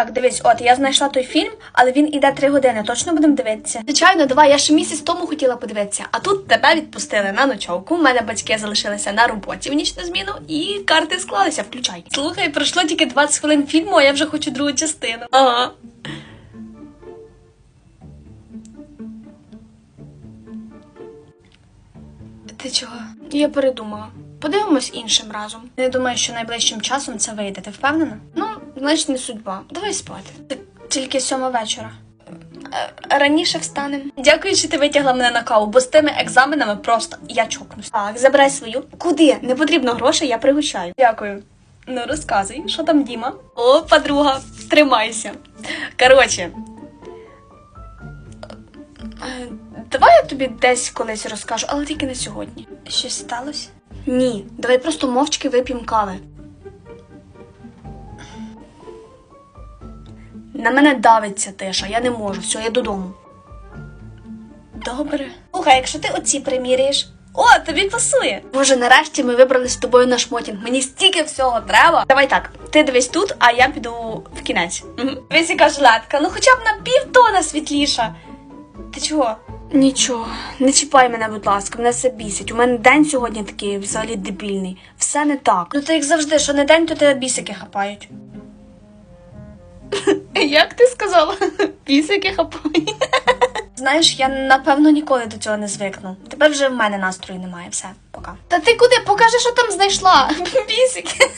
Так, дивись, от я знайшла той фільм, але він іде три години. Точно будемо дивитися. Звичайно, давай, я ще місяць тому хотіла подивитися, а тут тебе відпустили на ночовку. У мене батьки залишилися на роботі в нічну зміну, і карти склалися. Включай. Слухай, пройшло тільки 20 хвилин фільму, а я вже хочу другу частину. Ага. Ти чого? Я передумала. Подивимось іншим разом. Не думаю, що найближчим часом це вийде. Ти впевнена? Ну, значить, не судьба. Давай спати. Тільки сьома вечора. Е, Раніше встанемо. Дякую, що ти витягла мене на каву, бо з тими екзаменами просто я чокнусь. Так, забирай свою. Куди? Не потрібно грошей, я пригощаю. Дякую. Ну, розказуй, що там Діма? О, подруга, тримайся. Коротше. Я тобі десь колись розкажу, але тільки не сьогодні. Щось сталося? Ні, давай просто мовчки вип'ємо кави. На мене давиться тиша, я не можу. Все, я додому. Добре. Слухай, якщо ти оці приміряєш. О, тобі пасує. Боже, нарешті ми вибрали з тобою на шмотінг. Мені стільки всього треба. Давай так, ти дивись тут, а я піду в кінець. Мгм. Дивись, яка жилетка, ну хоча б на півтона світліша. Ти чого? Нічого, не чіпай мене, будь ласка, мене все бісить. У мене день сьогодні такий взагалі дебільний. Все не так. Ну ти як завжди, що не день, то тебе бісики хапають. Як ти сказала? Пісики хапають. Знаєш, я напевно ніколи до цього не звикну. Тепер вже в мене настрою немає. Все, пока. Та ти куди? Покажи, що там знайшла. Пісики.